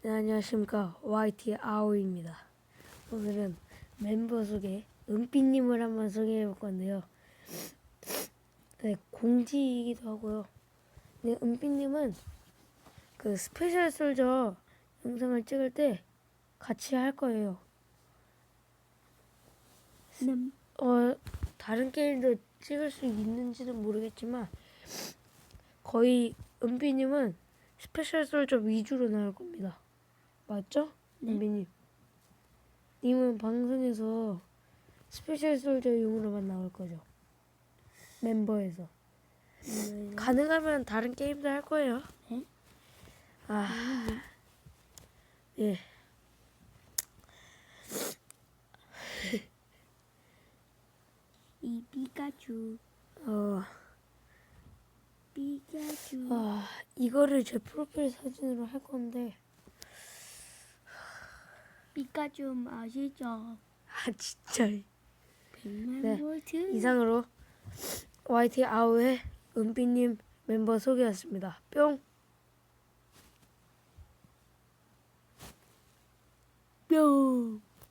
네, 안녕하십니까. YT 아오입니다. 오늘은 멤버 소개, 은비님을 한번 소개해 볼 건데요. 네, 공지이기도 하고요. 네, 은비님은 그 스페셜 솔저 영상을 찍을 때 같이 할 거예요. 네. 어, 다른 게임도 찍을 수 있는지는 모르겠지만 거의 은비님은 스페셜 솔저 위주로 나올 겁니다. 맞죠? 네. 은비님. 님은 방송에서 스페셜 솔저 용으로만 나올 거죠. 멤버에서. 네. 가능하면 다른 게임도 할 거예요. 네? 아, 예. 이 피카츄 어, 피카츄 아, 이거를 제 프로필 사진으로 할 건데, 피카츄 맛있죠 아, 진짜. 100만 네, 볼트 이상으로 YT 아우의 은비님 멤버 소개였습니다. 뿅! 뿅